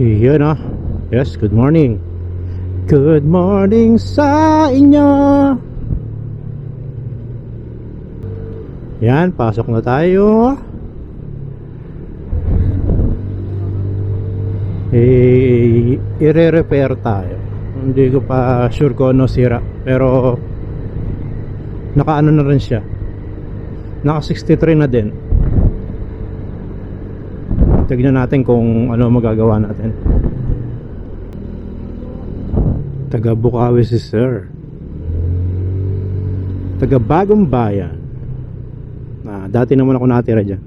Yun ah. Yes, good morning. Good morning sa inyo. Yan, pasok na tayo. Eh, i-repair tayo. Hindi ko pa sure kung ano sira. Pero, naka ano na rin siya. Naka 63 na din. Tignan natin kung ano magagawa natin. Taga Bukawi si Sir. Taga Bagong Bayan. Ah, dati naman ako natira dyan.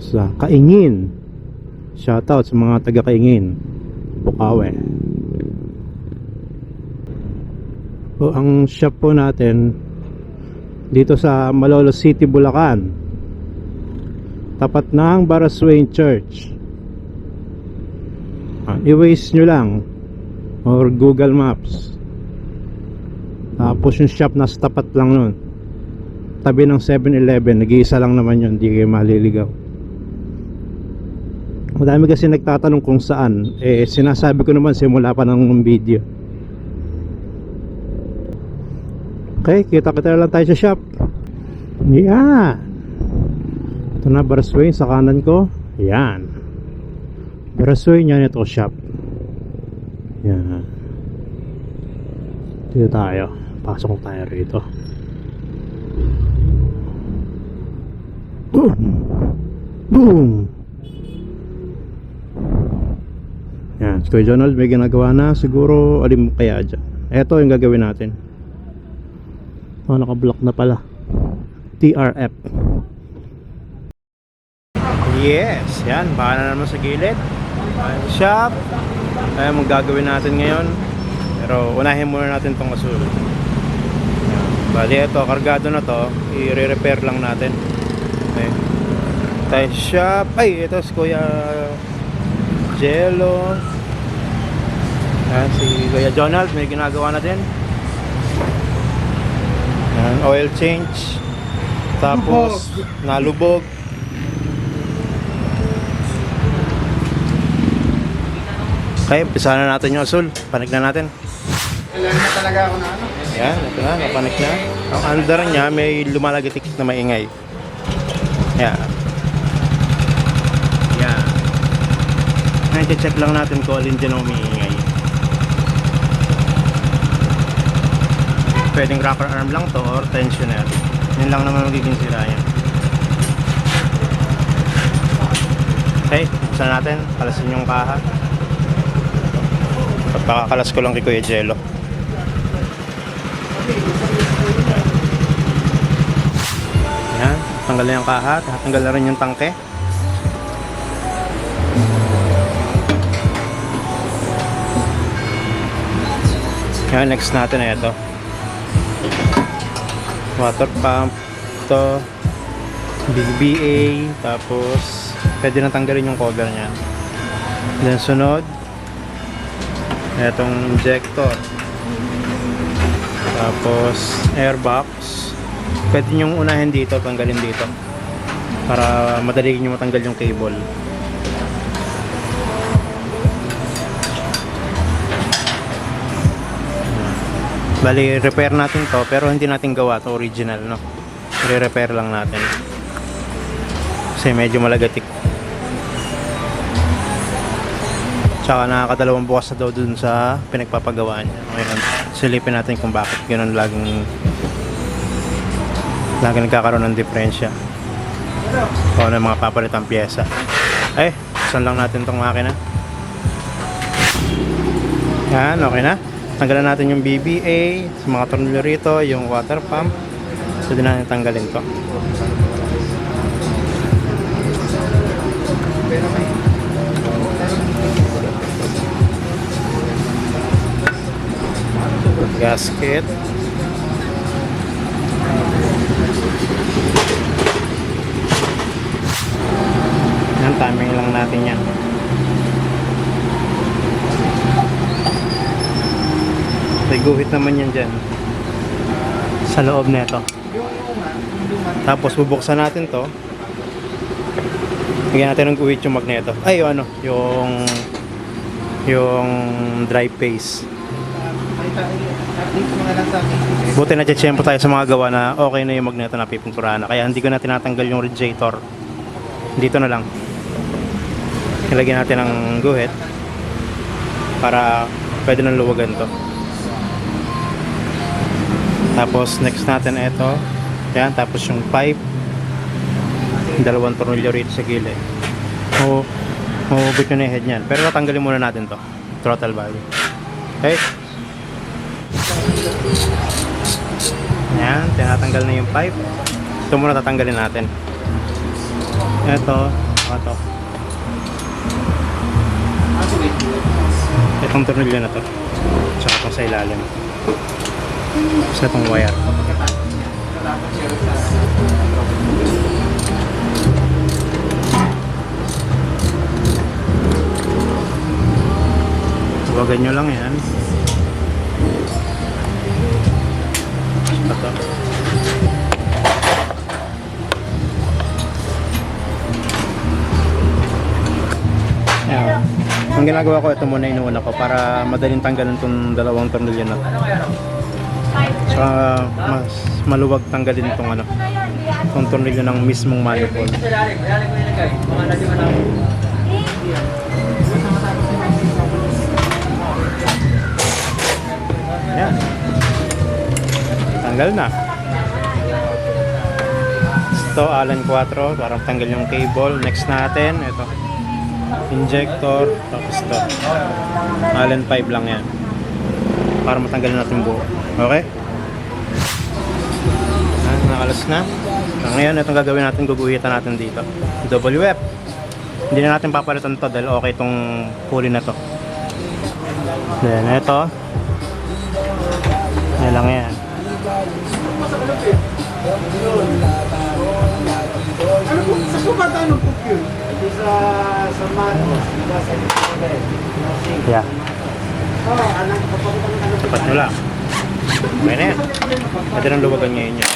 Sa Kaingin. Shoutout sa mga taga Kaingin. Bukawi. O, ang shop po natin dito sa Malolo City, Bulacan tapat ng Baraswain Church. Ah, i-waste nyo lang or Google Maps. Tapos yung shop nasa tapat lang nun. Tabi ng 7-Eleven nag-iisa lang naman yun hindi kayo maliligaw. Madami kasi nagtatanong kung saan. Eh sinasabi ko naman simula pa ng video. Okay kita kita lang tayo sa shop. Yan ito na Baraswain sa kanan ko. Yan. Baraswain yan ito shop. Yan. Dito tayo. Pasok tayo rito. Boom! Boom! Yan. Si Kuya Donald may ginagawa na. Siguro alim kaya dyan. Ito yung gagawin natin. Oh, naka-block na pala. TRF. Yes, yan. Baka na naman sa gilid. Ayan, shop. Ayan, gagawin natin ngayon. Pero unahin muna natin tong asul. Yan. Bali, ito, kargado na to. I-repair lang natin. Okay. Tayo shop. Ay, ito si Kuya Jello. Yan, si Kuya Donald. May ginagawa na din. Yan, oil change. Tapos, nalubog. Okay, umpisa na natin yung asul. Panik na natin. Alam na talaga ako na ano. Yan, ito na, napanik na. Ang under niya, may lumalagatik na maingay. Yan. Yan. Ngayon, check lang natin kung alin dyan ang umiingay. Pwedeng rocker arm lang to or tensioner. Yun lang naman magiging sira yan. Okay, buksan natin. Kalasin yung kaha. Pagpakakalas ko lang kay Kuya Jello. Yan, tanggal na yung kaha, tanggal na rin yung tangke. Yan, next natin ay ito. Water pump, ito, BBA, tapos pwede na tanggalin yung cover niya. Then sunod, Etong injector. Tapos airbox. Pwede nyo unahin dito, tanggalin dito. Para madali nyo matanggal yung cable. Bali, repair natin to pero hindi natin gawa to original, no? Re-repair lang natin. Kasi medyo malagatik. Tsaka nakakadalawang bukas na daw dun sa pinagpapagawa niya. Ngayon, silipin natin kung bakit ganun laging laging nagkakaroon ng diferensya. O yung mga papalitang pyesa. Eh, saan lang natin tong makina. Yan, okay na. Tanggalan natin yung BBA, sa mga tornilyo rito, yung water pump. So, din natin tanggalin to. Gasket. Yan timing lang natin yan. May guhit naman yan dyan. Sa loob nito tapos bubuksan natin to. Lagyan natin ng guhit yung magneto. Ay, yung ano, yung yung dry paste. Buti na tiyempo tayo sa mga gawa na okay na yung magneto na pipunturahan na. Kaya hindi ko na tinatanggal yung radiator. Dito na lang. Nilagyan natin ng guhit para pwede nang luwagan to. Tapos next natin ito. Yan, tapos yung pipe. Dalawang tornilyo rito sa gilid. O, mahugot nyo na yung head niyan. Pero tatanggalin muna natin to. Throttle body. Okay? Ayan, tinatanggal na yung pipe. Ito muna tatanggalin natin. Ito, ito. Itong tornilyo na to. Tsaka itong sa ilalim. Sa itong wire. Huwagan nyo lang yan. Ito. Ayan. Ang ginagawa ko, ito muna inuuna ko para madaling tanggalin itong dalawang tornilyo na to. Saka mas maluwag tanggalin itong ano, itong tornilyo ng mismong manifold. Ayan. Tanggal na. Ito, Allen 4, parang tanggal yung cable. Next natin, ito. Injector, tapos ito. Allen 5 lang yan. Para matanggalin natin buo. Okay? Ah, nakalas na. Ah, ngayon, itong gagawin natin, guguhitan natin dito. WF. Hindi na natin papalitan to dahil okay itong pulley na to. Then, ito. Yan lang yan. Ano po? Sa kubata anong cook yun? Sa sa Manos. Sa Yeah. Oh, anak papakita ng ano. Tapat nyo lang. Okay na yan. Pwede nang luwagan ngayon yun.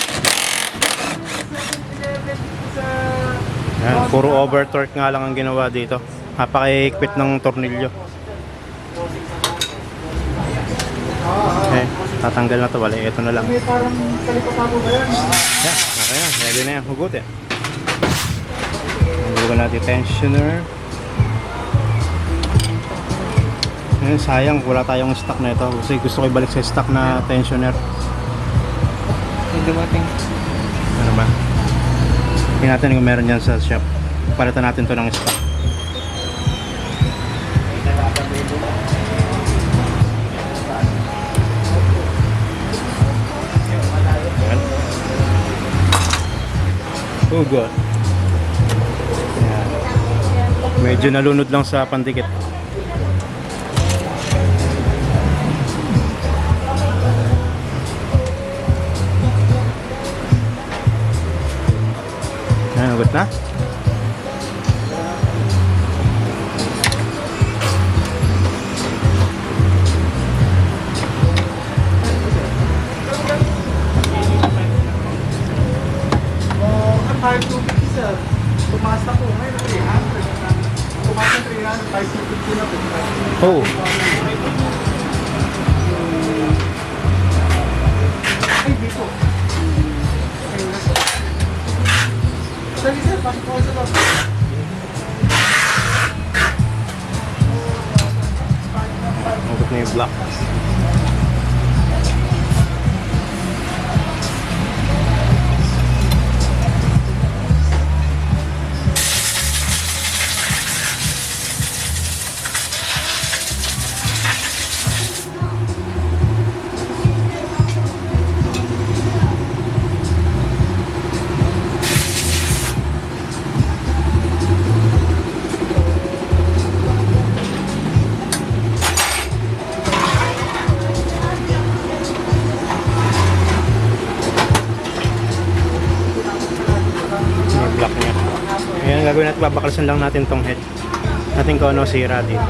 Yan, puro over torque nga lang ang ginawa dito. Napaka-equip ng tornilyo. Okay, tatanggal na to. Wala, ito na lang. May parang kalikotado ba yan? Yan, okay na. Ready na yan. Hugot eh. Luwagan natin tensioner. Ngayon, sayang, wala tayong stock na ito. Kasi gusto ko ibalik sa stock na tensioner. Hindi dumating. Ano ba? Tingnan natin kung meron yan sa shop. Palitan natin to ng stock. Ayan. Medyo nalunod lang sa pandikit. Ayan, ugot na. Loob. Ugot na yung block. Natin, babaklasan lang natin tong head. Natin kung ano sira dito.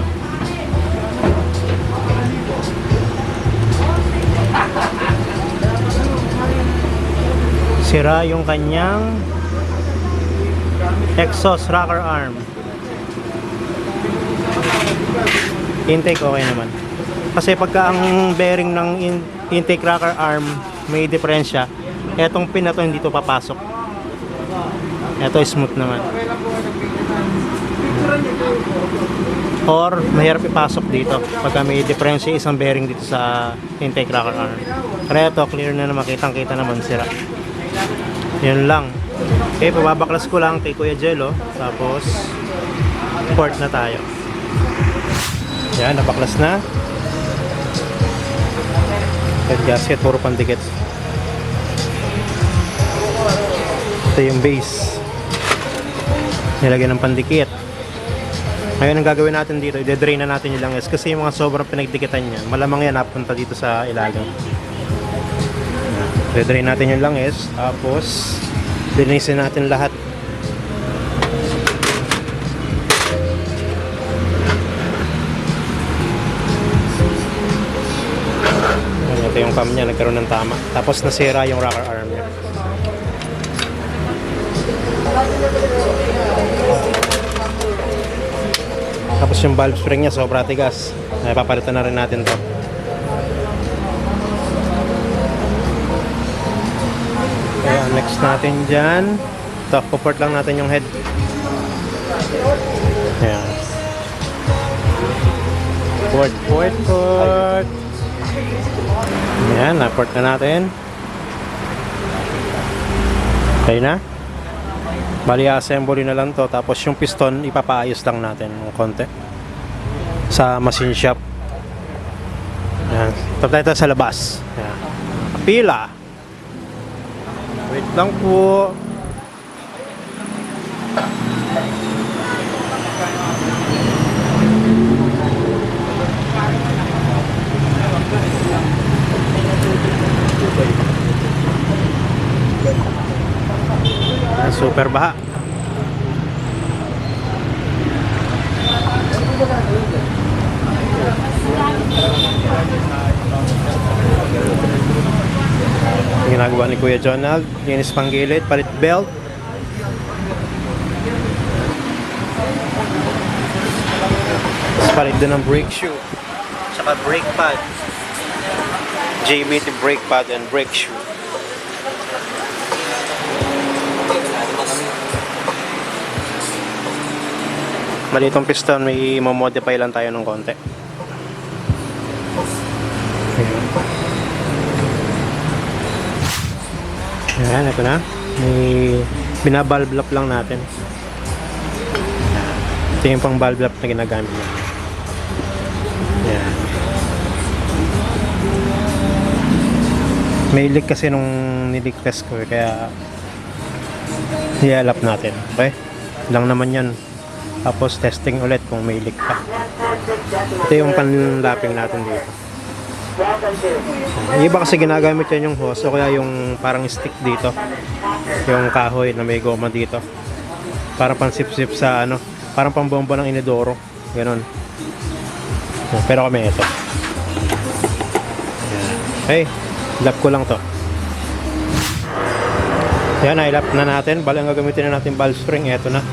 Sira yung kanyang Exhaust rocker arm. Intake okay naman. Kasi pagka ang bearing ng in- intake rocker arm may diferensya, etong pin na to hindi to papasok. Ito smooth naman. Or mahirap ipasok dito pagka may diferensya isang bearing dito sa intake rocker arm. Kaya ito clear na na makitang kita naman sira. Yun lang. Okay, pababaklas ko lang kay Kuya Jello. Tapos, port na tayo. Yan, nabaklas na. Head gasket, puro pandikit. Ito yung base. Nilagyan ng pandikit. Ngayon ang gagawin natin dito, i-drain na natin yung langis kasi yung mga sobrang pinagdikitan niya, malamang yan napunta dito sa ilalim. I-drain natin yung langis, tapos linisin natin lahat. Ayan, ito yung cam niya, nagkaroon ng tama. Tapos nasira yung rocker arm niya. Tapos yung valve spring niya sobra tigas. Ay, papalitan na rin natin to. Kaya next natin dyan. Ito, puport lang natin yung head. Ayan. Port, port, port. Ayan, na-port na natin. Okay na. Bali, assembly na lang to. Tapos yung piston, ipapaayos lang natin ng konti. Sa machine shop. Ayan. Tapos tayo sa labas. Ayan. Pila. Wait lang po. Super baha. Ginagawa ni Kuya Jonald, linis pang gilid, palit belt. Tapos palit din ng brake shoe. Tsaka brake pad. JBT brake pad and brake shoe. Mali itong piston, may modify lang tayo ng konti. Ayan. Ito na. May binabalve lap lang natin. Ito yung pang valve lap na ginagamit niya. May leak kasi nung nilik test ko eh, kaya i-lap natin. Okay? Lang naman yan. Tapos testing ulit kung may leak pa. Ito yung panlapping natin dito. Yung iba kasi ginagamit yan yung hose o kaya yung parang stick dito. Yung kahoy na may goma dito. Para pang sip-sip sa ano, parang pambomba ng inidoro. Ganon. Pero kami ito. Okay, lap ko lang to. Yan, i-lap na natin. Bali ang gagamitin na natin valve spring, eto na.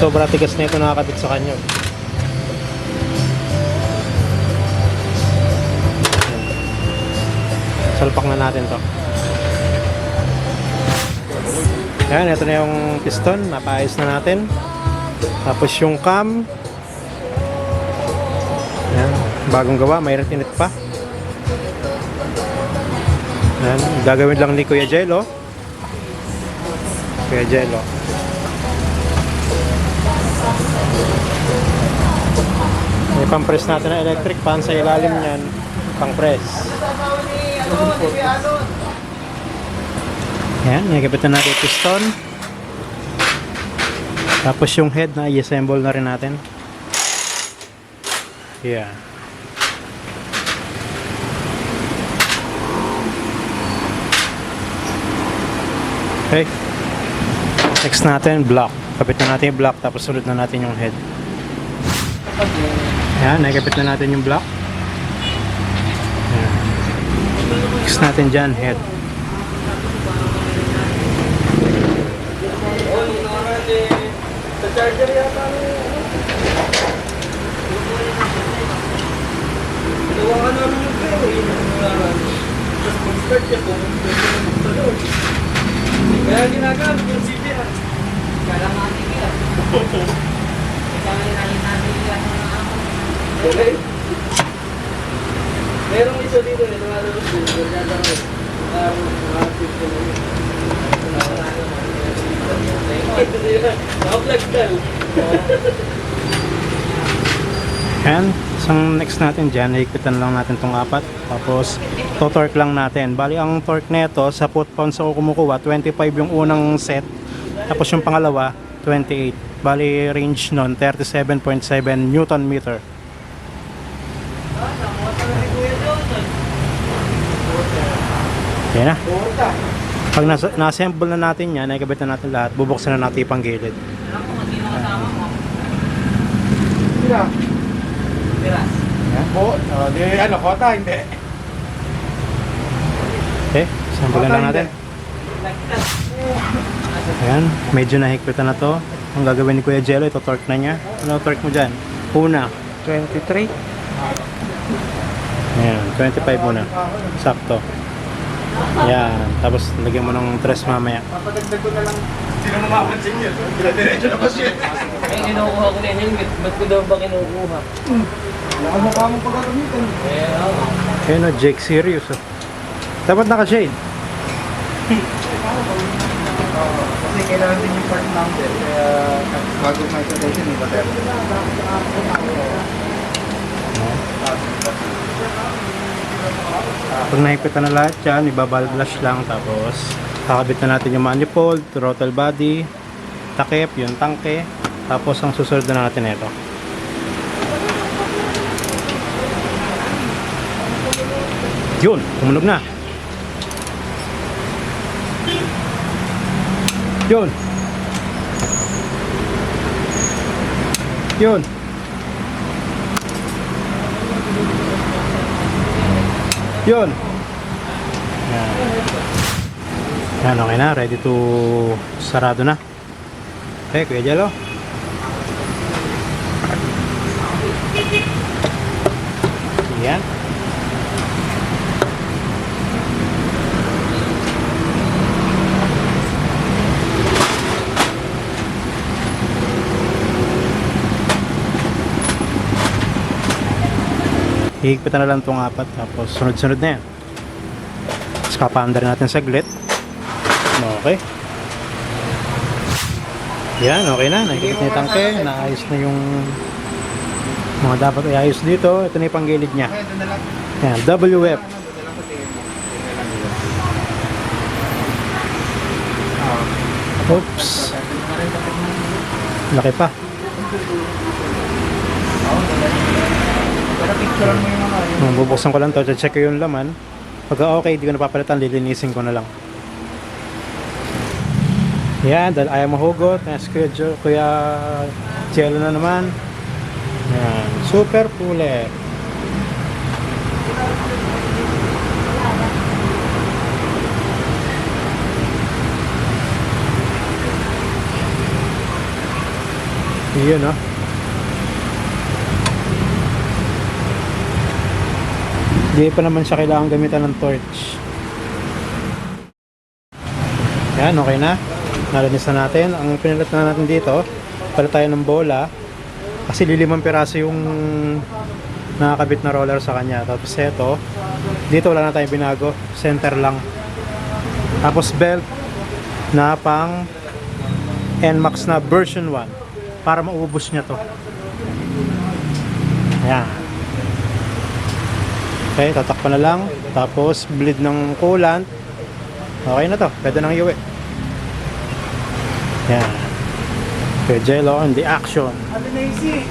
Sobra tigas na ito nakakabit sa kanya. Salpak na natin to. Yan, ito na yung piston. Napaayos na natin. Tapos yung cam. Yan, bagong gawa. May retinit pa. Yan, gagawin lang ni Kuya Jello. Kuya Jello. Pang-press natin na electric fan sa ilalim niyan. Pang-press. Yan, nagkabit na natin piston. Tapos yung head na i-assemble na rin natin. Yeah. Okay. Next natin, block. Kapit na natin yung block, tapos sunod na natin yung head. Ayan, nagkapit na natin yung block. Ayan. Fix natin dyan, head. charger yata Iwakan yung pero yun yung garage. Tapos mag-start siya po, sa loob. Kaya ginagamit yung CPR. Kaya lang natin yan. Kaya lang natin yan. Okay. Merong isa dito eh, lumalabas dito. Ganda ko. Um, mga picture na yun. Naka-flag tell. Yan. Isang next natin dyan, higpitan lang natin tong apat. Tapos, to-torque lang natin. Bali, ang torque nito sa foot pounds ako kumukuha, 25 yung unang set. Tapos yung pangalawa, 28. Bali, range nun, 37.7 Newton meter. Yan na. Pag na-assemble na natin yan, nakikabit na natin lahat, bubuksan na natin yung panggilid. Sila. Yan po. Oh, di ano, kota, hindi. Okay, na lang natin. Ayan, medyo nahigpitan na to. Ang gagawin ni Kuya Jello, ito torque na niya. Ano torque mo dyan? Una, 23. Ayan, 25 muna. Sakto. Ayan, tapos lagyan mo ng tres mamaya. Papadagdag ko na lang. Sino mamapansin yun? Diretso na ba siya? Ay, kinukuha ko na yung helmet. Ba't ko daw ba kinukuha? Wala mukha mong pagkakamitan. Eh, ako. Ayan o, Jake, serious oh. Dapat naka-shade. Kasi kailangan din yung part number. Kaya bago may quotation, iba tayo. Pag nahigpitan na lahat yan, ibabalblash lang. Tapos, kakabit na natin yung manifold, throttle body, takip, yung tangke. Tapos, ang susunod na natin ito. Yun, tumunog na. Yun. Yun. Yun. Yan. Yan, okay na. Ready to sarado na. Okay, Kuya Jello. Yan. Hihigpitan na lang itong apat tapos sunod-sunod na yan. Tapos papaandar natin saglit. Okay. Yan, okay na. Nakikita niya tangke. Naayos na yung mga dapat iayos dito. Ito na yung panggilid niya. Yan, WF. Oops. Laki pa. Para picturean mo yung mga yun. Hmm, Bubuksan ko lang to. Check ko yung laman. Pagka okay, di ko napapalitan. Lilinisin ko na lang. Yan, dahil ayaw mahugot. Yan, si Kuya, Jo, Kuya Jello na naman. Yan, super pulet. Yun, no? Hindi pa naman siya kailangan gamitan ng torch. Yan, okay na. Nalinis na natin. Ang pinalit na natin dito, palit tayo ng bola. Kasi lilimang piraso yung nakakabit na roller sa kanya. Tapos ito, dito wala na tayong binago. Center lang. Tapos belt na pang NMAX na version 1 para maubos niya to. Ayan. Okay, tatakpan na lang. Tapos, bleed ng coolant. Okay na to. Pwede nang iuwi. Yan. Okay, Jello in the action. Ate Nancy.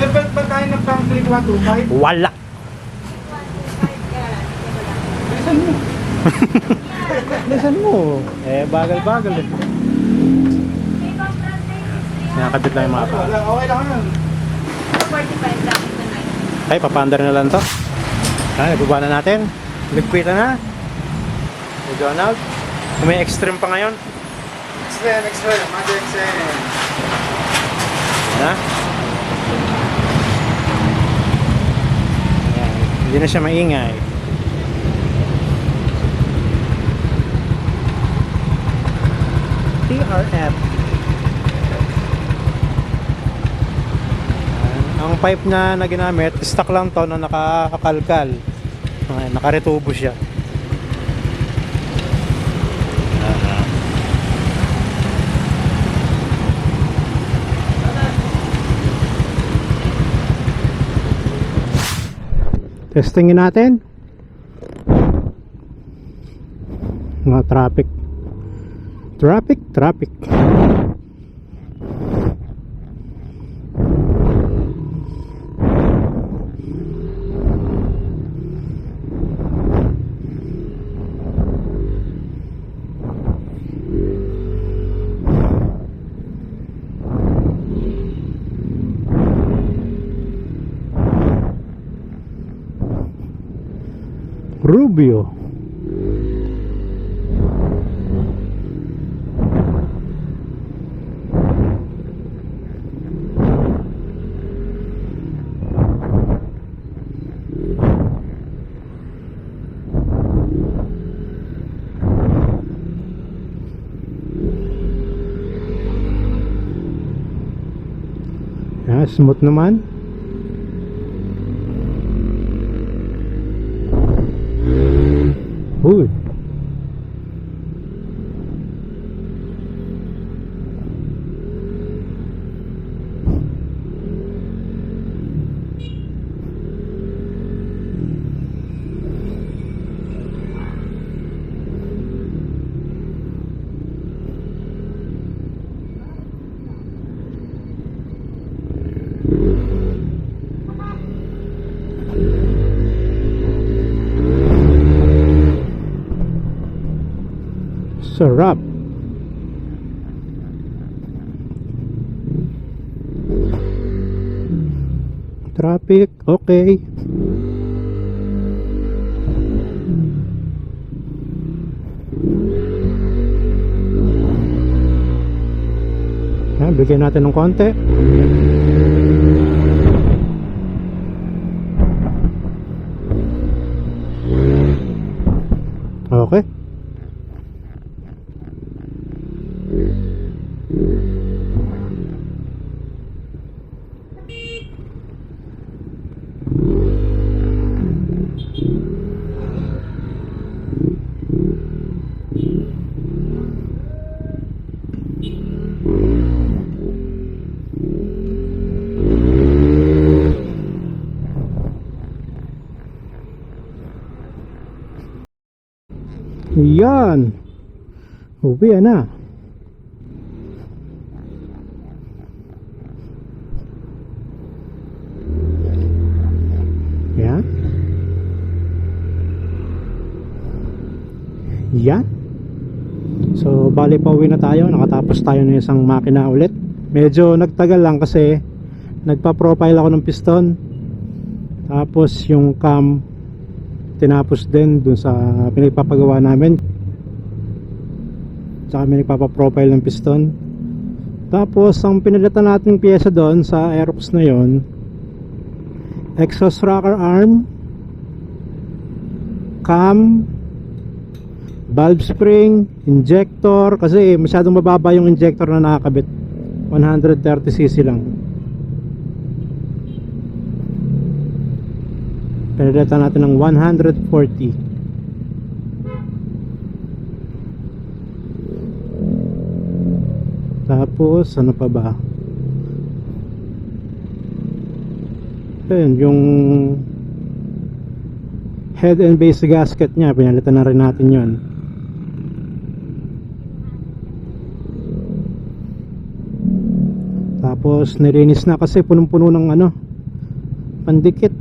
May belt ba tayo ng pang 325? Wala! Bilisan mo. Lisan mo. Eh, bagal-bagal eh. Nakakabit lang yung mga pa. Okay lang yun. 45 lang ito na. Ay, papaandar na lang to. Ay, baba na natin. Ligpita na. Hey, Donald. May extreme pa ngayon. Extend, extend. Mother extend. Na? Ayan. Hindi na siya maingay. TRF. Ang pipe na na ginamit, stock lang to na nakakalkal. Ayan, nakaretubo siya. Testingin natin. Mga traffic. Traffic, traffic. Rubio. Yeah, smooth naman. Uy. Sarap. Traffic, okay. Yan, bigyan natin ng konti. Okay. Yan. Uwi na. Yan. Yan. So, bali pa uwi na tayo. Nakatapos tayo ng isang makina ulit. Medyo nagtagal lang kasi nagpa-profile ako ng piston. Tapos yung cam tinapos din dun sa pinagpapagawa namin tsaka may nagpapaprofile ng piston. Tapos ang pinalitan natin pyesa doon sa Aerox na yon exhaust rocker arm cam valve spring injector kasi masyadong mababa yung injector na nakakabit. 130cc lang. Pinalitan natin ng 140. Tapos, ano pa ba? Ayun, yung head and base gasket niya, pinalitan na rin natin yon. Tapos, nilinis na kasi punong-puno ng ano, pandikit.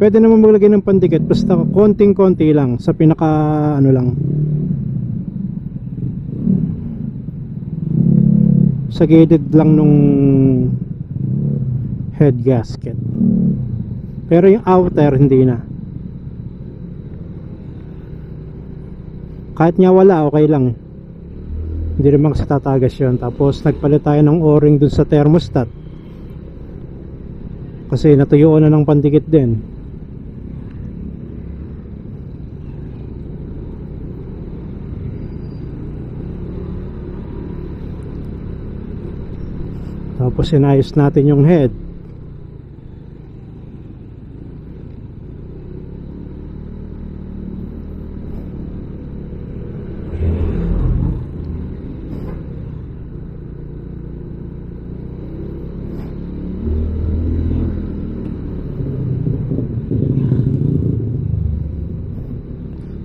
Pwede naman maglagay ng pandikit basta konting-konti lang sa pinaka ano lang. Sa gilid lang nung head gasket. Pero yung outer hindi na. kahit nga wala okay lang eh. hindi naman kasi tatagas yun tapos nagpalit tayo ng o-ring dun sa thermostat kasi natuyuan na ng pandikit din tapos sinayos natin yung head.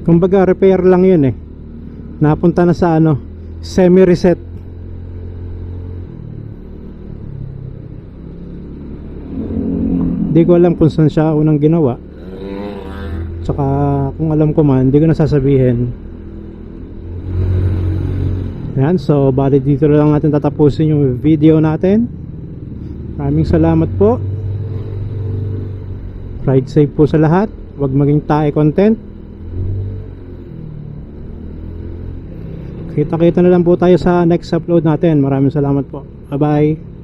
Kumbaga repair lang yun eh. Napunta na sa ano semi reset Hindi ko alam kung saan siya unang ginawa. Tsaka kung alam ko man, hindi ko nasasabihin. Yan, so bali dito lang natin tatapusin yung video natin. Maraming salamat po. Ride safe po sa lahat. Huwag maging tae content. Kita-kita na lang po tayo sa next upload natin. Maraming salamat po. Bye-bye.